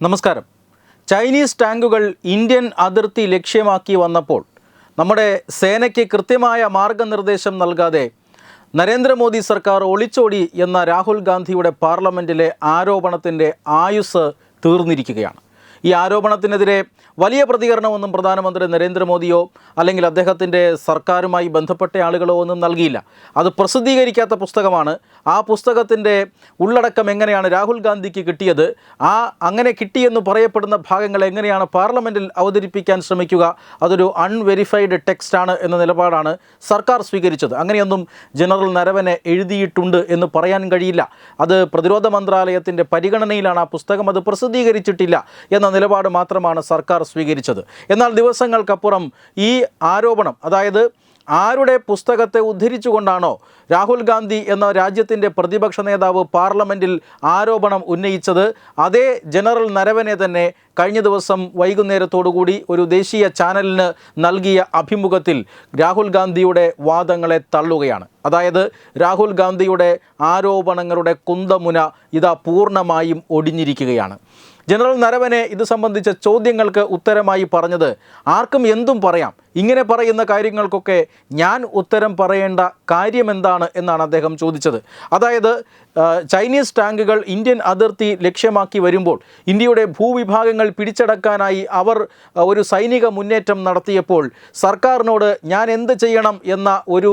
നമസ്കാരം. ചൈനീസ് ടാങ്കുകൾ ഇന്ത്യൻ അതിർത്തി ലക്ഷ്യമാക്കി വന്നപ്പോൾ നമ്മുടെ സേനയ്ക്ക് കൃത്യമായ മാർഗനിർദ്ദേശം നൽകാതെ നരേന്ദ്രമോദി സർക്കാർ ഒളിച്ചോടി എന്ന രാഹുൽ ഗാന്ധിയുടെ പാർലമെന്റിലെ ആരോപണത്തിന്റെ ആയുസ് തീർന്നിരിക്കുകയാണ്. ഈ ആരോപണത്തിനെതിരെ വലിയ പ്രതികരണമൊന്നും പ്രധാനമന്ത്രി നരേന്ദ്രമോദിയോ അല്ലെങ്കിൽ അദ്ദേഹത്തിന്റെ സർക്കാരുമായി ബന്ധപ്പെട്ട ആളുകളോ ഒന്നും നൽകിയില്ല. അത് പ്രസിദ്ധീകരിക്കാത്ത പുസ്തകമാണ്. ആ പുസ്തകത്തിന്റെ ഉള്ളടക്കം എങ്ങനെയാണ് രാഹുൽ ഗാന്ധിക്ക് കിട്ടിയത്? ആ അങ്ങനെ കിട്ടിയെന്ന് പറയപ്പെടുന്ന ഭാഗങ്ങൾ എങ്ങനെയാണ് പാർലമെന്റിൽ അവതരിപ്പിക്കാൻ ശ്രമിക്കുക? അതൊരു അൺവെരിഫൈഡ് ടെക്സ്റ്റാണ് എന്ന നിലപാടാണ് സർക്കാർ സ്വീകരിച്ചത്. അങ്ങനെയൊന്നും ജനറൽ നരവനെ എഴുതിയിട്ടുണ്ട് എന്ന് പറയാൻ കഴിയില്ല. അത് പ്രതിരോധ മന്ത്രാലയത്തിന്റെ പരിഗണനയിലാണ് ആ പുസ്തകം. അത് പ്രസിദ്ധീകരിച്ചിട്ടില്ല എന്ന നിലപാട് മാത്രമാണ് സർക്കാർ സ്വീകരിച്ചത്. എന്നാൽ ദിവസങ്ങൾക്കപ്പുറം ഈ ആരോപണം അതായത് ആരുടെ പുസ്തകത്തെ ഉദ്ധരിച്ചുകൊണ്ടാണോ രാഹുൽ ഗാന്ധി എന്ന രാജ്യത്തിന്റെ പ്രതിപക്ഷ നേതാവ് പാർലമെന്റിൽ ആരോപണം ഉന്നയിച്ചത് അതേ ജനറൽ നരവനെ തന്നെ കഴിഞ്ഞ ദിവസം വൈകുന്നേരത്തോടുകൂടി ഒരു ദേശീയ ചാനലിന് നൽകിയ അഭിമുഖത്തിൽ രാഹുൽ ഗാന്ധിയുടെ വാദങ്ങളെ തള്ളുകയാണ്. അതായത് രാഹുൽ ഗാന്ധിയുടെ ആരോപണങ്ങളുടെ കുന്തമുന ഇതാ പൂർണമായും ഒടിഞ്ഞിരിക്കുകയാണ്. ജനറൽ നരവനെ ഇത് സംബന്ധിച്ച ചോദ്യങ്ങൾക്ക് ഉത്തരമായി പറഞ്ഞത് ആർക്കും എന്തും പറയാം. ഇങ്ങനെ പറയുന്ന കാര്യങ്ങൾക്കൊക്കെ ഞാൻ ഉത്തരം പറയേണ്ട കാര്യമെന്താണ് എന്നാണ് അദ്ദേഹം ചോദിച്ചത്. അതായത് ചൈനീസ് ടാങ്കുകൾ ഇന്ത്യൻ അതിർത്തി ലക്ഷ്യമാക്കി വരുമ്പോൾ ഇന്ത്യയുടെ ഭൂവിഭാഗങ്ങൾ പിടിച്ചടക്കാനായി അവർ ഒരു സൈനിക മുന്നേറ്റം നടത്തിയപ്പോൾ സർക്കാരിനോട് ഞാൻ എന്ത് ചെയ്യണം എന്ന ഒരു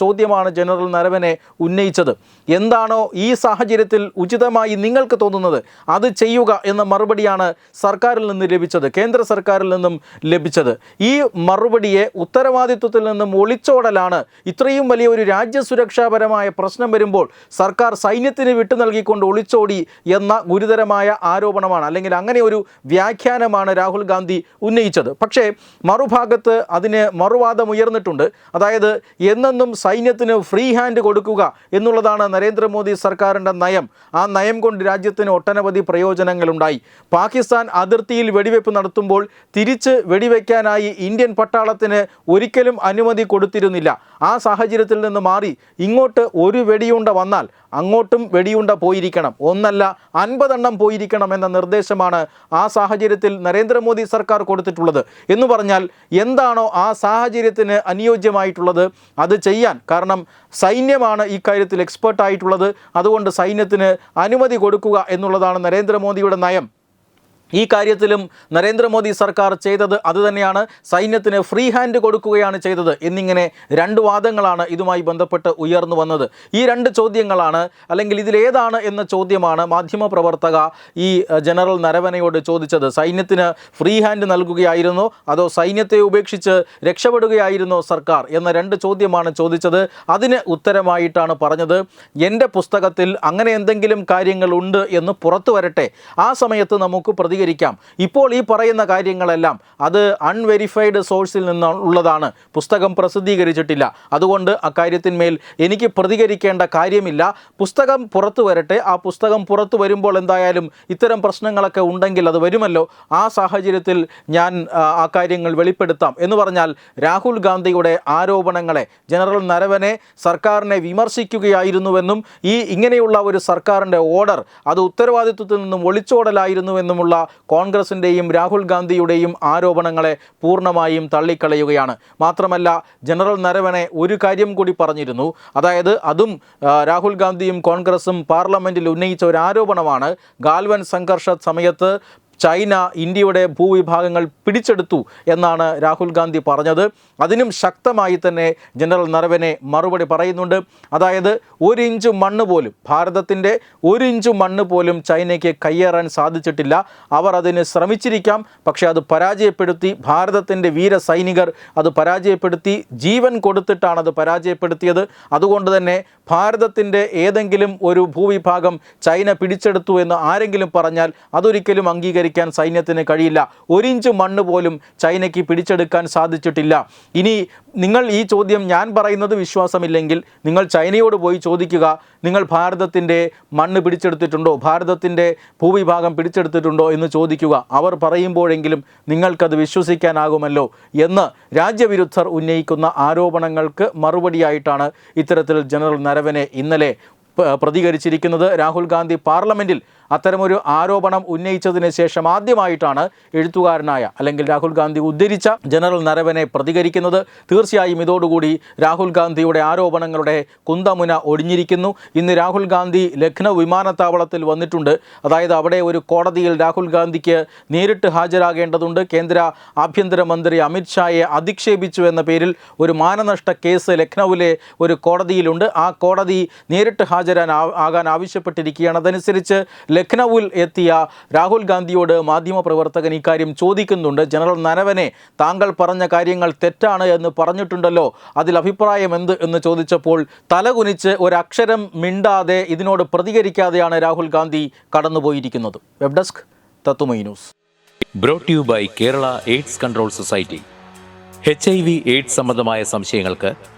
ചോദ്യമാണ് ജനറൽ നരവനെ ഉന്നയിച്ചത്. എന്താണോ ഈ സാഹചര്യത്തിൽ ഉചിതമായി നിങ്ങൾക്ക് തോന്നുന്നത് അത് ചെയ്യുക എന്ന മറുപടിയാണ് സർക്കാരിൽ നിന്ന് ലഭിച്ചത് കേന്ദ്ര സർക്കാരിൽ നിന്നും ലഭിച്ചത്. ഈ മറുപടിയെ ഉത്തരവാദിത്വത്തിൽ നിന്നും ഒളിച്ചോടലാണ് ഇത്രയും വലിയ ഒരു രാജ്യസുരക്ഷാപരമായ പ്രശ്നം വരുമ്പോൾ സർക്കാർ സൈന്യത്തിന് വിട്ടു നൽകിക്കൊണ്ട് ഒളിച്ചോടി എന്ന ഗുരുതരമായ ആരോപണമാണ് അല്ലെങ്കിൽ അങ്ങനെ ഒരു വ്യാഖ്യാനമാണ് രാഹുൽ ഗാന്ധി ഉന്നയിച്ചത്. പക്ഷേ മറുഭാഗത്ത് അതിന് മറുവാദം ഉയർന്നിട്ടുണ്ട്. അതായത് എന്നെന്നും സൈന്യത്തിന് ഫ്രീ ഹാൻഡ് കൊടുക്കുക എന്നുള്ളതാണ് നരേന്ദ്രമോദി സർക്കാരിന്റെ നയം. ആ നയം കൊണ്ട് രാജ്യത്തിന് ഒട്ടനവധി പ്രയോജനങ്ങളുണ്ടായി. പാകിസ്ഥാൻ അതിർത്തിയിൽ വെടിവെപ്പ് നടത്തുമ്പോൾ തിരിച്ച് വെടിവെക്കാനായി ഇന്ത്യൻ പട്ടാളത്തിന് ഒരിക്കലും അനുമതി കൊടുത്തിരുന്നില്ല. ആ സാഹചര്യത്തിൽ നിന്ന് മാറി ഇങ്ങോട്ട് ഒരു വെടിയുണ്ട വന്നാൽ അങ്ങോട്ടും വെടിയുണ്ട പോയിരിക്കണം. ഒന്നല്ല അൻപതെണ്ണം പോയിരിക്കണം എന്ന നിർദ്ദേശമാണ് ആ സാഹചര്യത്തിൽ നരേന്ദ്രമോദി സർക്കാർ കൊടുത്തിട്ടുള്ളത്. എന്ന് പറഞ്ഞാൽ എന്താണോ ആ സാഹചര്യത്തിന് അനുയോജ്യമായിട്ടുള്ളത് അത് ചെയ്യാൻ. കാരണം സൈന്യമാണ് ഇക്കാര്യത്തിൽ എക്സ്പേർട്ടായിട്ടുള്ളത്. അതുകൊണ്ട് സൈന്യത്തിന് അനുമതി കൊടുക്കുക എന്നുള്ളതാണ് നരേന്ദ്രമോദിയുടെ നയം. ഈ കാര്യത്തിലും നരേന്ദ്രമോദി സർക്കാർ ചെയ്തത് അതുതന്നെയാണ്. സൈന്യത്തിന് ഫ്രീ ഹാൻഡ് കൊടുക്കുകയാണ് ചെയ്തത്. എന്നിങ്ങനെ രണ്ട് വാദങ്ങളാണ് ഇതുമായി ബന്ധപ്പെട്ട് ഉയർന്നു വന്നത്. ഈ രണ്ട് ചോദ്യങ്ങളാണ് അല്ലെങ്കിൽ ഇതിലേതാണ് എന്ന ചോദ്യമാണ് മാധ്യമപ്രവർത്തക ഈ ജനറൽ നരവനയോട് ചോദിച്ചത്. സൈന്യത്തിന് ഫ്രീ ഹാൻഡ് നൽകുകയായിരുന്നോ അതോ സൈന്യത്തെ ഉപേക്ഷിച്ച് രക്ഷപ്പെടുകയായിരുന്നോ സർക്കാർ എന്ന രണ്ട് ചോദ്യമാണ് ചോദിച്ചത്. അതിന് ഉത്തരമായിട്ടാണ് പറഞ്ഞത്. എന്റെ പുസ്തകത്തിൽ അങ്ങനെ എന്തെങ്കിലും കാര്യങ്ങളുണ്ട് എന്ന് പുറത്തു വരട്ടെ. ആ സമയത്ത് നമുക്ക് പ്രതികരിക്കാം. ഇപ്പോൾ ഈ പറയുന്ന കാര്യങ്ങളെല്ലാം അത് അൺവെരിഫൈഡ് സോഴ്സിൽ നിന്നുള്ളതാണ്. പുസ്തകം പ്രസിദ്ധീകരിച്ചിട്ടില്ല. അതുകൊണ്ട് അക്കാര്യത്തിന്മേൽ എനിക്ക് പ്രതികരിക്കേണ്ട കാര്യമില്ല. പുസ്തകം പുറത്തു വരട്ടെ. ആ പുസ്തകം പുറത്തു വരുമ്പോൾ എന്തായാലും ഇത്തരം പ്രശ്നങ്ങളൊക്കെ ഉണ്ടെങ്കിൽ അത് വരുമല്ലോ. ആ സാഹചര്യത്തിൽ ഞാൻ ആ, കാര്യങ്ങൾ വെളിപ്പെടുത്താം. എന്ന് പറഞ്ഞാൽ രാഹുൽ ഗാന്ധിയുടെ ആരോപണങ്ങളെ ജനറൽ നരവനെ സർക്കാരിനെ വിമർശിക്കുകയായിരുന്നുവെന്നും ഈ ഇങ്ങനെയുള്ള ഒരു സർക്കാരിന്റെ ഓർഡർ അത് ഉത്തരവാദിത്വത്തിൽ നിന്നും ഒളിച്ചോടലായിരുന്നുവെന്നുമുള്ള കോൺഗ്രസിന്റെയും രാഹുൽ ഗാന്ധിയുടെയും ആരോപണങ്ങളെ പൂർണമായും തള്ളിക്കളയുകയാണ്. മാത്രമല്ല ജനറൽ നരവനെ ഒരു കാര്യം കൂടി പറഞ്ഞിരുന്നു. അതായത് അതും രാഹുൽ ഗാന്ധിയും കോൺഗ്രസും പാർലമെന്റിൽ ഉന്നയിച്ച ഒരു ആരോപണമാണ്. ഗാൽവൻ സംഘർഷ സമയത്ത് ചൈന ഇന്ത്യയുടെ ഭൂവിഭാഗങ്ങൾ പിടിച്ചെടുത്തു എന്നാണ് രാഹുൽ ഗാന്ധി പറഞ്ഞത്. അതിനും ശക്തമായി തന്നെ ജനറൽ നരവനെ മറുപടി പറയുന്നുണ്ട്. അതായത് ഒരു ഇഞ്ച് മണ്ണ് പോലും ഭാരതത്തിന്റെ ഒരു ഇഞ്ച് മണ്ണ് പോലും ചൈനയ്ക്ക് കയ്യേറാൻ സാധിച്ചിട്ടില്ല. അവർ അതിന് ശ്രമിച്ചിരിക്കാം. പക്ഷേ അത് പരാജയപ്പെടുത്തി ഭാരതത്തിന്റെ വീര സൈനികർ അത് പരാജയപ്പെടുത്തി ജീവൻ കൊടുത്തിട്ടാണ് അത് പരാജയപ്പെടുത്തിയത്. അതുകൊണ്ട് തന്നെ ഭാരതത്തിന്റെ ഏതെങ്കിലും ഒരു ഭൂവിഭാഗം ചൈന പിടിച്ചെടുത്തു എന്ന് ആരെങ്കിലും പറഞ്ഞാൽ അതൊരിക്കലും അംഗീകരിക്കാൻ സൈന്യത്തിന് കഴിയില്ല. ഒരിഞ്ച് മണ്ണ് പോലും ചൈനയ്ക്ക് പിടിച്ചെടുക്കാൻ സാധിച്ചിട്ടില്ല. ഇനി നിങ്ങൾ ഈ ചോദ്യം ഞാൻ പറയുന്നത് വിശ്വാസമില്ലെങ്കിൽ നിങ്ങൾ ചൈനയോട് പോയി ചോദിക്കുക നിങ്ങൾ ഭാരതത്തിന്റെ മണ്ണ് പിടിച്ചെടുത്തിട്ടുണ്ടോ ഭാരതത്തിന്റെ ഭൂവിഭാഗം പിടിച്ചെടുത്തിട്ടുണ്ടോ എന്ന് ചോദിക്കുക. അവർ പറയുമ്പോഴെങ്കിലും നിങ്ങൾക്കത് വിശ്വസിക്കാനാകുമല്ലോ എന്ന് രാജ്യവിരുദ്ധർ ഉന്നയിക്കുന്ന ആരോപണങ്ങൾക്ക് മറുപടിയായിട്ടാണ് ഇത്തരത്തിൽ ജനറൽ നരവനെ ഇന്നലെ പ്രതികരിച്ചിരിക്കുന്നത്. രാഹുൽ ഗാന്ധി പാർലമെന്റിൽ അത്തരമൊരു ആരോപണം ഉന്നയിച്ചതിന് ശേഷം ആദ്യമായിട്ടാണ് എഴുത്തുകാരനായ അല്ലെങ്കിൽ രാഹുൽ ഗാന്ധി ഉദ്ധരിച്ച ജനറൽ നരവനെ പ്രതികരിക്കുന്നത്. തീർച്ചയായും ഇതോടുകൂടി രാഹുൽ ഗാന്ധിയുടെ ആരോപണങ്ങളുടെ കുന്തമുന ഒടിഞ്ഞിരിക്കുന്നു. ഇന്ന് രാഹുൽ ഗാന്ധി ലക്നൗ വിമാനത്താവളത്തിൽ വന്നിട്ടുണ്ട്. അതായത് അവിടെ ഒരു കോടതിയിൽ രാഹുൽ ഗാന്ധിക്ക് നേരിട്ട് ഹാജരാകേണ്ടതുണ്ട്. കേന്ദ്ര ആഭ്യന്തരമന്ത്രി അമിത്ഷായെ അധിക്ഷേപിച്ചു എന്ന പേരിൽ ഒരു മാനനഷ്ട കേസ് ലക്നൌവിലെ ഒരു കോടതിയിലുണ്ട്. ആ കോടതി നേരിട്ട് ഹാജരാൻ ആകാൻ ആവശ്യപ്പെട്ടിരിക്കുകയാണ്. അതനുസരിച്ച് ലക്നൌവിൽ എത്തിയ രാഹുൽ ഗാന്ധിയോട് മാധ്യമപ്രവർത്തകൻ ഇക്കാര്യം ചോദിക്കുന്നുണ്ട്. ജനറൽ നരവനെ താങ്കൾ പറഞ്ഞ കാര്യങ്ങൾ തെറ്റാണ് എന്ന് പറഞ്ഞിട്ടുണ്ടല്ലോ. അതിൽ അഭിപ്രായം എന്ത് എന്ന് ചോദിച്ചപ്പോൾ തലകുനിച്ച് ഒരക്ഷരം മിണ്ടാതെ ഇതിനോട് പ്രതികരിക്കാതെയാണ് രാഹുൽ ഗാന്ധി കടന്നുപോയിരിക്കുന്നത്. വെബ് ഡെസ്ക് തത്തുമൈ news. Brought you by Kerala AIDS control society H I V AIDS സംബന്ധമായ സംശയങ്ങൾക്ക്